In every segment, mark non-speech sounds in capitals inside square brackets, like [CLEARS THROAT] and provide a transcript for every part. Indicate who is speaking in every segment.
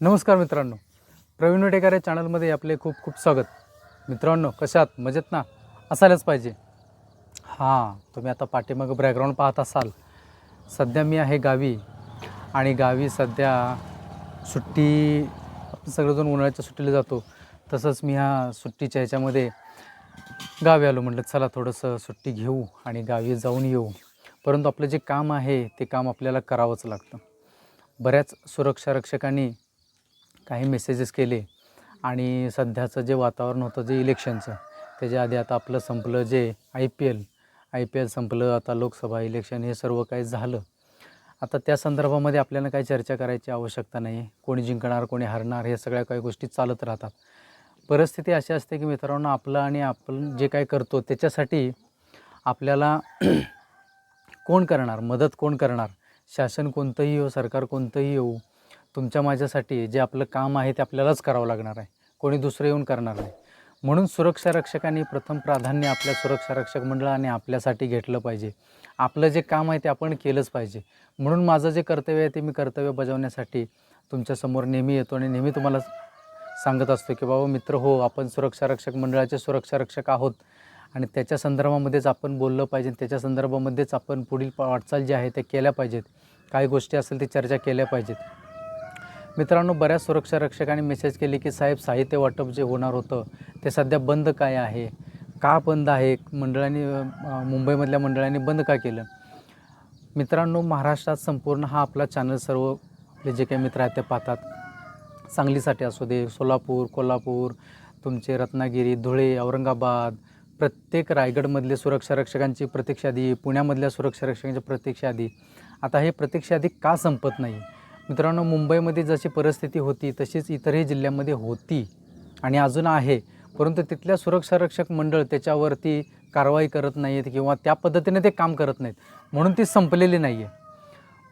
Speaker 1: नमस्कार मित्रांनो. प्रवीण वटेकर या चॅनलमध्ये आपले खूप खूप स्वागत. मित्रांनो कशात मजेत ना? असायलाच पाहिजे. हां तुम्ही आता पाठीमागं बॅकग्राऊंड पाहत असाल. सध्या मी आहे गावी आणि गावी सध्या सुट्टी आपण सगळेजण उन्हाळ्याच्या सुट्टीला जातो. तसंच मी ह्या सुट्टीच्या ह्याच्यामध्ये गावी आलो म्हटलं चला थोडंसं सुट्टी घेऊ आणि गावी जाऊन येऊ. परंतु आपलं जे काम आहे ते काम आपल्याला करावंच लागतं. बऱ्याच सुरक्षा रक्षकांनी काही मेसेजेस केले. आणि सध्याचं जे वातावरण होतं जे इलेक्शनचं त्याच्या आधी आता आपलं संपलं जे I P L I P L संपलं आता लोकसभा इलेक्शन हे सर्व काही झालं. आता त्या संदर्भामध्ये आपल्याला काही चर्चा करायची आवश्यकता नाही. कोणी जिंकणार कोणी हरणार हे सगळ्या काही गोष्टी चालत राहतात. परिस्थिती अशी असते की मित्रांनो आपलं आणि आपण जे काय करतो त्याच्यासाठी आपल्याला [CLEARS THROAT] कोण करणार मदत कोण करणार? शासन कोणतंही येऊ सरकार कोणतंही येऊ तुमच्या माझ्यासाठी जे आपलं काम आहे ते आपल्यालाच करावं लागणार आहे. कोणी दुसरं येऊन करणार नाही. म्हणून सुरक्षा रक्षकांनी प्रथम प्राधान्य आपल्या सुरक्षा रक्षक मंडळाने आपल्यासाठी घेतलं पाहिजे. आपलं जे काम आहे ते आपण केलंच पाहिजे. म्हणून माझं जे कर्तव्य आहे ते मी कर्तव्य बजावण्यासाठी तुमच्यासमोर नेहमी येतो आणि नेहमी तुम्हाला सांगत असतो की बाबा मित्र हो आपण सुरक्षा रक्षक मंडळाचे सुरक्षा रक्षक आहोत. आणि त्याच्या संदर्भामध्येच आपण बोललं पाहिजे त्याच्या संदर्भामध्येच आपण पुढील वाटचाल जी आहे त्या केल्या पाहिजेत. काही गोष्टी असेल ते चर्चा केल्या पाहिजेत. मित्रांनो बऱ्याच सुरक्षा रक्षकांनी मेसेज केले की साहेब साहित्य वाटप जे होणार होतं ते सध्या बंद काय आहे? का बंद आहे? मंडळांनी मुंबईमधल्या मंडळांनी बंद का केलं? मित्रांनो महाराष्ट्रात संपूर्ण हा आपला चॅनल सर्व आपले जे काही मित्र आहेत ते पाहतात. सांगलीसाठी असू दे सोलापूर कोल्हापूर तुमचे रत्नागिरी धुळे औरंगाबाद प्रत्येक रायगडमधले सुरक्षा रक्षकांची प्रतीक्षादी पुण्यामधल्या सुरक्षा रक्षकांची प्रतीक्षादी आता हे प्रतीक्षा प्रतीक्षादी का संपत नाही? मित्रांनो मुंबईमध्ये जशी परिस्थिती होती तशीच इतरही जिल्ह्यामध्ये होती आणि अजून आहे. परंतु तिथल्या सुरक्षा रक्षक मंडळ त्याच्यावरती कारवाई करत नाही आहेत किंवा त्या पद्धतीने ते काम करत नाहीत. म्हणून ती संपलेली नाही आहे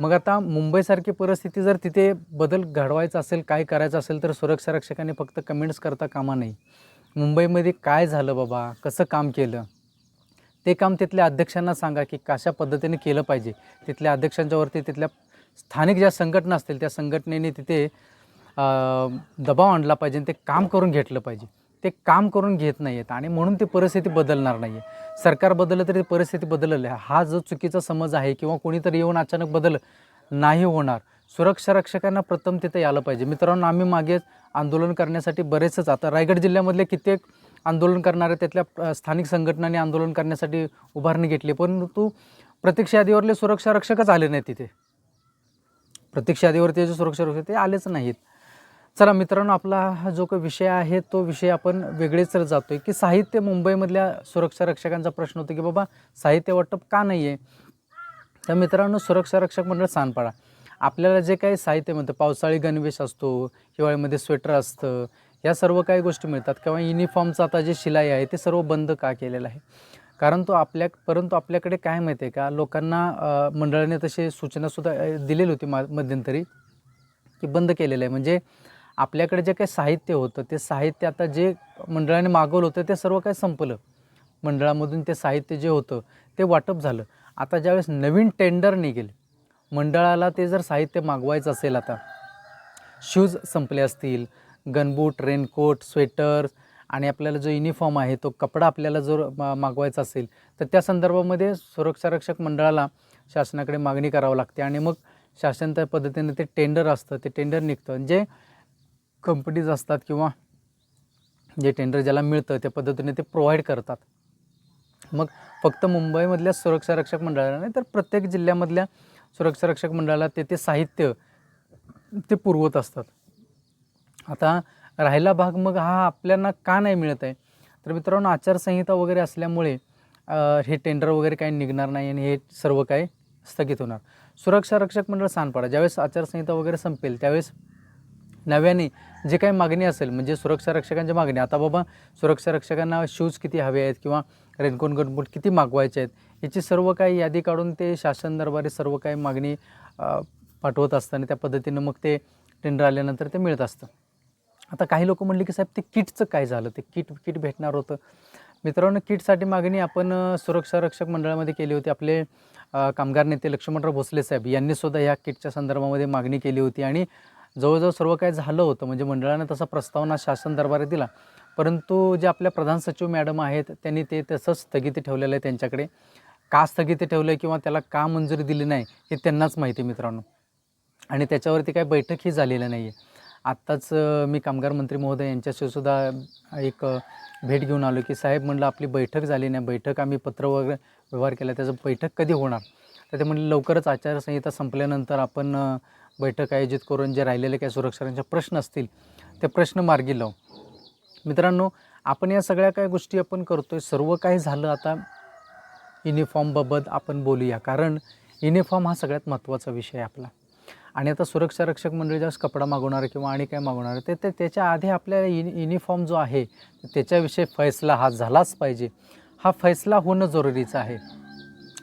Speaker 1: मग आता मुंबईसारखी परिस्थिती जर तिथे बदल घडवायचा असेल काय करायचं असेल तर सुरक्षा रक्षकांनी फक्त कमेंट्स करता कामा नाही मुंबईमध्ये काय झालं बाबा? कसं काम केलं? ते काम तिथल्या अध्यक्षांना सांगा की कशा पद्धतीने केलं पाहिजे? तिथल्या अध्यक्षांच्यावरती तिथल्या स्थानिक ज्या संघटना असतील त्या संघटनेने तिथे दबाव आणला पाहिजे आणि ते काम करून घेतलं पाहिजे. ते काम करून घेत नाही आहेत आणि म्हणून ती परिस्थिती बदलणार नाही आहे सरकार बदललं तरी परिस्थिती बदललं. आहे हा जो चुकीचा समज आहे किंवा कोणीतरी येऊन अचानक बदल नाही होणार सुरक्षा रक्षकांना प्रथम तिथे यायला पाहिजे. मित्रांनो आम्ही मागे आंदोलन करण्यासाठी बरेचच आता रायगड जिल्ह्यामधले कित्येक आंदोलन करणारे त्यातल्या स्थानिक संघटनांनी आंदोलन करण्यासाठी उभारणी घेतली. परंतु प्रत्यक्ष यादीवरले सुरक्षा रक्षकच आले नाही तिथे. प्रत्यक्ष यादीवरती जे सुरक्षा रक्षक ते आलेच नाहीत. चला मित्रांनो आपला हा जो काही विषय आहे तो विषय आपण वेगळेच जातो आहे की साहित्य मुंबईमधल्या सुरक्षा रक्षकांचा प्रश्न होतो की बाबा साहित्य वाटप का नाही आहे तर मित्रांनो सुरक्षा रक्षक मंडळ सांडपाडा आपल्याला जे काही साहित्य मिळतं पावसाळी गणवेश असतो हिवाळ्यामध्ये स्वेटर असतं या सर्व काही गोष्टी मिळतात किंवा युनिफॉर्मचं आता जे शिलाई आहे ते सर्व बंद का केलेलं आहे? कारण तो आपल्या परंतु आपल्याकडे काय माहिती आहे का लोकांना मंडळाने तसे सूचनासुद्धा दिलेली होती मा मध्यंतरी की बंद केलेलं आहे. म्हणजे आपल्याकडे जे काही साहित्य होतं ते साहित्य आता जे मंडळाने मागवलं होतं ते सर्व काही संपलं. मंडळामधून ते साहित्य जे होतं ते वाटप झालं. आता ज्यावेळेस नवीन टेंडर निघेल मंडळाला ते जर साहित्य मागवायचं असेल आता शूज संपले असतील गनबूट रेनकोट स्वेटर आणि आपल्याला जो युनिफॉर्म आहे तो कपडा आपल्याला जर मा- मागवायचा असेल तर त्या संदर्भामध्ये सुरक्षा रक्षक मंडळाला शासनाकडे मागणी करावं लागते. आणि मग शासन त्या पद्धतीने ते टेंडर असतं ते टेंडर निघतं. जे कंपनीज असतात किंवा जे टेंडर ज्याला मिळतं त्या पद्धतीने ते प्रोव्हाइड करतात. मग फक्त मुंबईमधल्या सुरक्षा रक्षक मंडळाला नाही तर प्रत्येक जिल्ह्यामधल्या सुरक्षा रक्षक मंडळाला ते ते साहित्य ते पुरवत असतात. आता राहिला भाग मग हा आपल्याला का नाही मिळत आहे? तर मित्रांनो आचारसंहिता वगैरे असल्यामुळे हे टेंडर वगैरे काही निघणार नाही आणि हे सर्व काही स्थगित होणार. सुरक्षा रक्षक मंडळ सांगपाडा ज्यावेळेस आचारसंहिता वगैरे संपेल त्यावेळेस नव्याने जे काही मागणी असेल म्हणजे सुरक्षा रक्षकांची मागणी आता बाबा सुरक्षा रक्षकांना शूज किती हवे आहेत किंवा रेनकोट गनबूट किती मागवायचे आहेत याची सर्व काही यादी काढून ते शासन दरबारी सर्व काही मागणी पाठवत असतं आणि त्या पद्धतीनं मग ते टेंडर आल्यानंतर ते मिळत असतं. आता काही लोक म्हणले की साहेब ते किटचं काय झालं? ते किट किट भेटणार होतं. मित्रांनो किटसाठी मागणी आपण सुरक्षा रक्षक मंडळामध्ये केली होती. आपले कामगार नेते लक्ष्मणराव भोसले साहेब यांनीसुद्धा या किटच्या संदर्भामध्ये मागणी केली होती आणि जवळजवळ सर्व काय झालं होतं. म्हणजे मंडळानं तसा प्रस्तावना शासन दरबारी दिला. परंतु जे आपल्या प्रधान सचिव मॅडम आहेत त्यांनी ते तसंच स्थगिती ठेवलेलं आहे त्यांच्याकडे. का स्थगिती ठेवलं आहे किंवा त्याला का मंजुरी दिली नाही हे त्यांनाच माहिती आहे मित्रांनो. आणि त्याच्यावरती काय बैठकही झालेली नाही आहे आत्ताच मी कामगार मंत्री महोदय यांच्याशी सुद्धा एक भेट घेऊन आलो की साहेब म्हणलं आपली बैठक झाली नाही बैठक आम्ही पत्र वगैरे व्यवहार केला त्याचं बैठक कधी होणार? तर ते म्हणले लवकरच आचारसंहिता संपल्यानंतर आपण बैठक आयोजित करून जे राहिलेले काही सुरक्षांचे प्रश्न असतील ते प्रश्न मार्गी लावू. मित्रांनो आपण या सगळ्या काही गोष्टी आपण करतो आहे सर्व काही झालं आता युनिफॉर्मबाबत आपण बोलूया कारण युनिफॉर्म हा सगळ्यात महत्त्वाचा विषय आहे आपला. आणि आता सुरक्षा रक्षक मंडळी ज्यावेळेस कपडा मागवणार किंवा आणि काय मागवणार ते ते त्याच्या आधी आपल्या युनि युनिफॉर्म जो आहे त्याच्याविषयी फैसला हा झालाच पाहिजे. हा फैसला होणं जरुरीचं आहे.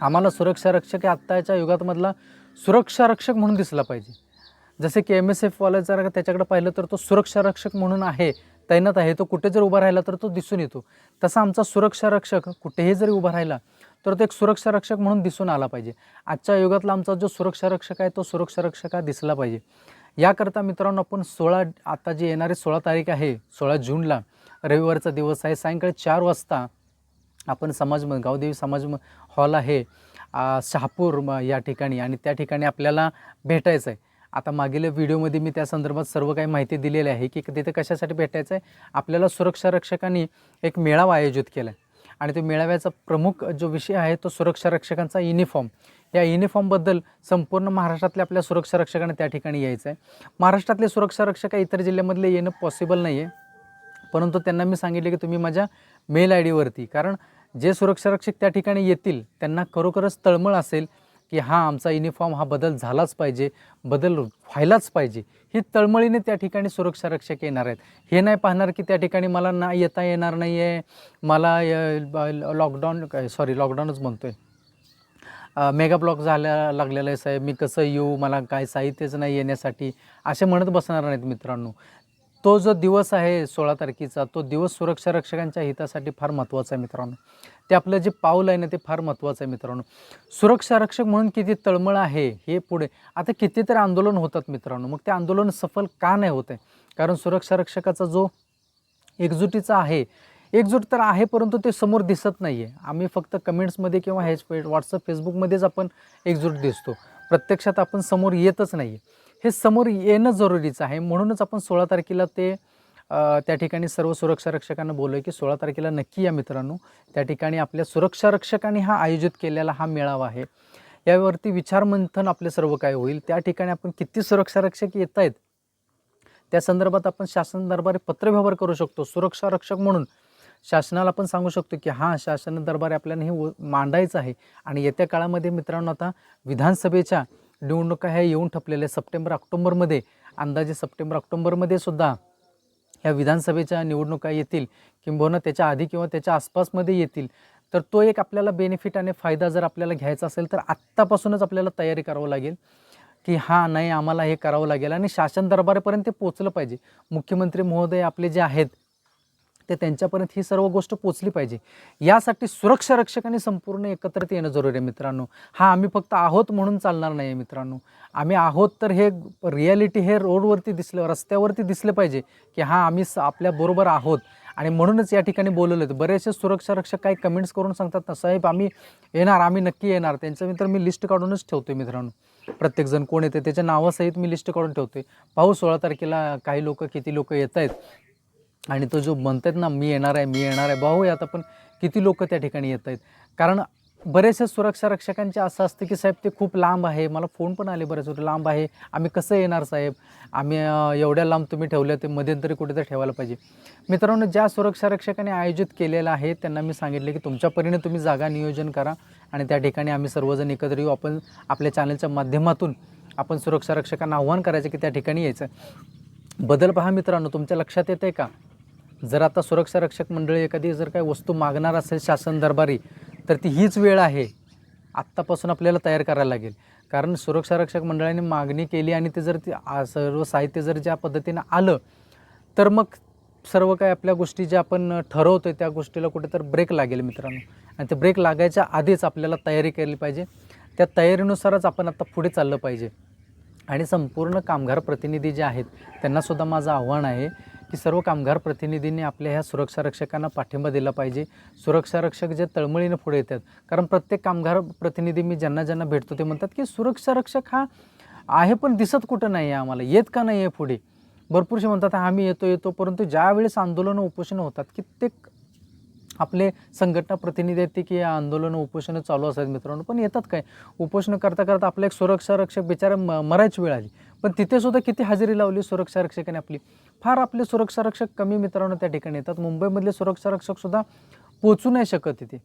Speaker 1: आम्हाला सुरक्षा रक्षक हे आत्ताच्या युगातमधला सुरक्षा रक्षक म्हणून दिसला पाहिजे. जसे की एम एस एफवाला जर त्याच्याकडे पाहिलं तर तो सुरक्षा रक्षक म्हणून आहे तैनात आहे तो कुठे जर उभा राहिला तर तो दिसून येतो. तसा आमचा सुरक्षा रक्षक कुठेही जरी उभा राहिला तर तो एक सुरक्षा रक्षक म्हणून दिसून आला पाहिजे. आजच्या युगातला आमचा जो सुरक्षा रक्षक आहे तो सुरक्षा रक्षक हा दिसला पाहिजे. याकरता मित्रांनो आपण सोळा आता जी येणारी सोळा तारीख आहे सोळा जूनला रविवारचा दिवस आहे सायंकाळी चार वाजता आपण समाज गावदेवी समाज हॉल आहे शहापूर या ठिकाणी आणि त्या ठिकाणी आपल्याला भेटायचं आहे. आता मागील व्हिडिओमध्ये मी त्या संदर्भात सर्व काही माहिती दिलेली आहे की तिथे कशासाठी भेटायचं आहे? आपल्याला सुरक्षा रक्षकांनी एक मेळावा आयोजित केला आहे आणि तो मेळाव्याचा प्रमुख जो विषय आहे तो सुरक्षा रक्षकांचा युनिफॉर्म. या युनिफॉर्मबद्दल संपूर्ण महाराष्ट्रातल्या आपल्या सुरक्षा रक्षकांना त्या ठिकाणी यायचं आहे महाराष्ट्रातले सुरक्षा रक्षक इतर जिल्ह्यामधले येणं पॉसिबल नाही आहे परंतु त्यांना मी सांगितले की तुम्ही माझ्या मेल आय डीवरती कारण जे सुरक्षा रक्षक त्या ठिकाणी येतील त्यांना खरोखरच तळमळ असेल की हा आमचा युनिफॉर्म हा बदल झालाच पाहिजे बदल व्हायलाच पाहिजे. ही तळमळीने त्या ठिकाणी सुरक्षा रक्षक येणार आहेत. हे नाही पाहणार की त्या ठिकाणी मला ना येता येणार नाही आहे मला लॉकडाऊन सॉरी लॉकडाऊनच म्हणतो आहे मेगा ब्लॉक झाल्या लागलेला आहे साहेब. मी कसं येऊ? मला काय साहित्यच नाही येण्यासाठी. असे म्हणत बसणार नाहीत मित्रांनो. तो जो दिवस आहे सोळा तारखेचा तो दिवस सुरक्षा रक्षकांच्या हितासाठी फार महत्त्वाचा आहे मित्रांनो. ते आपलं जे पाऊल आहे ना ते फार महत्त्वाचं आहे मित्रांनो. सुरक्षा रक्षक म्हणून किती तळमळ आहे हे पुढे. आता कितीतरी आंदोलन होतात मित्रांनो. मग ते आंदोलन सफल का नाही होत आहे? कारण सुरक्षा रक्षकाचा जो एकजुटीचा आहे एकजूट तर आहे परंतु ते समोर दिसत नाही आहे आम्ही फक्त कमेंट्समध्ये किंवा हेच व्हॉट्सअप फेसबुकमध्येच आपण एकजूट दिसतो. प्रत्यक्षात आपण समोर येतच नाही आहे हे समोर येणं जरुरीचं आहे. म्हणूनच आपण सोळा तारखेला ते त्या ठिकाणी सर्व सुरक्षा रक्षकांना बोललो की सोळा तारखेला नक्की या मित्रांनो. त्या ठिकाणी आपल्या सुरक्षा रक्षकांनी हा आयोजित केलेला हा मेळावा आहे. यावरती विचारमंथन आपले सर्व काय होईल त्या ठिकाणी आपण किती सुरक्षा रक्षक येत आहेत त्या संदर्भात आपण शासन दरबारी पत्रव्यवहार करू शकतो. सुरक्षा रक्षक म्हणून शासनाला आपण सांगू शकतो की हां शासन दरबारी आपल्याला हे मांडायचं आहे. आणि येत्या काळामध्ये मित्रांनो आता विधानसभेच्या निवडणुका ह्या येऊन ठपलेल्या सप्टेंबर ऑक्टोबरमध्ये अंदाजे सप्टेंबर ऑक्टोबरमध्ये सुद्धा ह्या विधानसभेच्या निवडणुका येतील किंबहुना त्याच्या आधी किंवा त्याच्या आसपासमध्ये येतील तर तो एक आपल्याला बेनिफिट आणि फायदा जर आपल्याला घ्यायचा असेल तर आत्तापासूनच आपल्याला तयारी करावं लागेल की हां नाही आम्हाला हे करावं लागेल आणि शासन दरबारापर्यंत ते पोचलं पाहिजे. मुख्यमंत्री महोदय आपले जे आहेत ते त्यांच्यापर्यंत ही सर्व गोष्ट पोचली पाहिजे. यासाठी सुरक्षा रक्षकांनी संपूर्ण एकत्रित येणं जरुरी आहे मित्रांनो. हा आम्ही फक्त आहोत म्हणून चालणार नाही आहे मित्रांनो. आम्ही आहोत तर हे रियालिटी हे रोडवरती दिसलं रस्त्यावरती दिसलं पाहिजे की हां आम्ही स- आपल्याबरोबर आहोत. आणि म्हणूनच या ठिकाणी बोलवलं होतं. बरेचसे सुरक्षा रक्षक काही कमेंट्स करून सांगतात ना साहेब आम्ही येणार आम्ही नक्की येणार. त्यांचं मित्र मी लिस्ट काढूनच ठेवतो आहे मित्रांनो. प्रत्येकजण कोण येते त्याच्या नावासहित मी लिस्ट काढून ठेवतो आहे पाहू सोळा तारखेला काही लोक किती लोक येत आहेत आणि तो जो म्हणतात ना मी येणार आहे मी येणार आहे भाऊ आता पण किती लोक त्या ठिकाणी येत आहेत? कारण बरेचसे सुरक्षा रक्षकांचे असं असतं की साहेब ते खूप लांब आहे मला फोन पण आले बरेच होते लांब आहे आम्ही कसं येणार साहेब? आम्ही एवढ्या लांब तुम्ही ठेवलं ते मध्यंतरी कुठेतरी ठेवायला पाहिजे. मित्रांनो ज्या सुरक्षा रक्षकांनी आयोजित केलेलं आहे त्यांना मी सांगितले की तुमच्या परीने तुम्ही जागा नियोजन करा आणि त्या ठिकाणी आम्ही सर्वजण एकत्र येऊ. आपण आपल्या चॅनलच्या माध्यमातून आपण सुरक्षा रक्षकांना आव्हान करायचं की त्या ठिकाणी यायचं. बदल पहा मित्रांनो तुमच्या लक्षात येतं आहे का? जर आता सुरक्षा रक्षक मंडळी एखादी जर काही वस्तू मागणार असेल शासन दरबारी तर ती हीच वेळ आहे आत्तापासून आपल्याला तयार करायला लागेल. कारण सुरक्षा रक्षक मंडळाने मागणी केली आणि ते जर ती सर्व साहित्य जर ज्या पद्धतीनं आलं तर मग सर्व काही आपल्या गोष्टी ज्या आपण ठरवतोय त्या गोष्टीला कुठेतरी ब्रेक लागेल मित्रांनो. आणि ते ब्रेक लागायच्या आधीच आपल्याला तयारी केली पाहिजे. त्या तयारीनुसारच आपण आता पुढे चाललं पाहिजे. आणि संपूर्ण कामगार प्रतिनिधी जे आहेत त्यांनासुद्धा माझं आव्हान आहे की सर्व कामगार प्रतिनिधींनी आपल्या ह्या सुरक्षा रक्षकांना पाठिंबा दिला पाहिजे. सुरक्षा रक्षक जे तळमळीनं पुढे येतात. कारण प्रत्येक कामगार प्रतिनिधी मी ज्यांना ज्यांना भेटतो ते म्हणतात की सुरक्षा रक्षक हा आहे पण दिसत कुठं नाही आहे आम्हाला. येत का नाही आहे पुढे भरपूरसे म्हणतात आम्ही येतो येतो. परंतु ज्यावेळेस आंदोलनं उपोषणं होतात कित्येक आपले संघटना प्रतिनिधी आहेत ते की या आंदोलनं उपोषणं चालू असतात मित्रांनो. पण येतात काय? उपोषणं करता करता आपल्या एक सुरक्षा रक्षक बिचारा म मरायची वेळ आली. पण तिथेसुद्धा किती हजेरी लावली सुरक्षा रक्षकाने आपली? फार आपले सुरक्षा रक्षक कमी मित्रांनो त्या ठिकाणी येतात. मुंबईमधले सुरक्षा रक्षकसुद्धा पोचू नाही शकत तिथे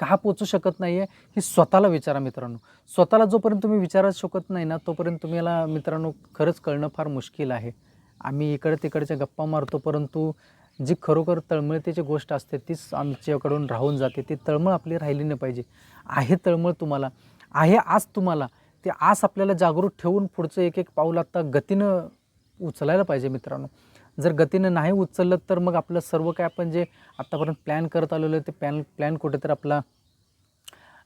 Speaker 1: का पोचू शकत नाही आहे हे स्वतःला विचारा मित्रांनो. स्वतःला जोपर्यंत तुम्ही विचारच शकत नाही ना तोपर्यंत तुम्हाला मित्रांनो खरंच कळणं फार मुश्किल आहे. आम्ही इकडे तिकडच्या गप्पा मारतो परंतु जी खरोखर तळमळतेची गोष्ट असते तीच आमच्याकडून राहून जाते. ती तळमळ आपली राहिली नाही पाहिजे. आहे तळमळ तुम्हाला. आहे आज तुम्हाला. ते आस आपल्याला जागरूक ठेवून पुढचं एक एक पाऊल आत्ता गतीनं उचलायला पाहिजे मित्रांनो. जर गतीनं नाही उचललं तर मग आपलं सर्व काय आपण जे आत्तापर्यंत प्लॅन करत आलेलो आहे ते प्लॅन प्लॅन कुठेतरी आपला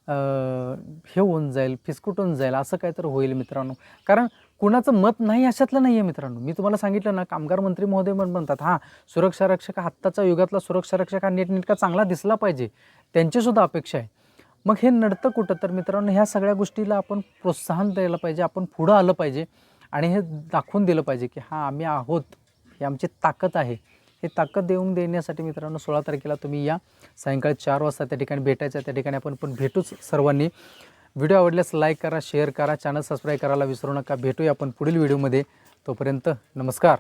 Speaker 1: हे होऊन जाईल फिसकुटून जाईल असं काय तर होईल मित्रांनो. कारण कुणाचं मत नाही अशातलं नाही आहे मित्रांनो. मी तुम्हाला सांगितलं ना कामगार मंत्री महोदय पण म्हणतात हां सुरक्षा रक्षक हा आत्ताच्या युगातला सुरक्षा रक्षक हा नीटनेटका चांगला दिसला पाहिजे. त्यांचीसुद्धा अपेक्षा आहे. मग हे नडतं कुठं? तर मित्रांनो ह्या सगळ्या गोष्टीला आपण प्रोत्साहन द्यायला पाहिजे आपण पुढं आलं पाहिजे. आणि हे दाखवून दिलं पाहिजे की हां आम्ही आहोत. ही आमची ताकद आहे. हे ताकद देऊन देण्यासाठी मित्रांनो सोळा तारखेला तुम्ही या. सायंकाळी चार वाजता त्या ठिकाणी भेटायचं त्या ठिकाणी आपण पण भेटूच सर्वांनी. व्हिडिओ आवडल्यास लाईक करा शेअर करा चॅनल सबस्क्राईब करायला विसरू नका. भेटूया आपण पुढील व्हिडिओमध्ये. तोपर्यंत नमस्कार.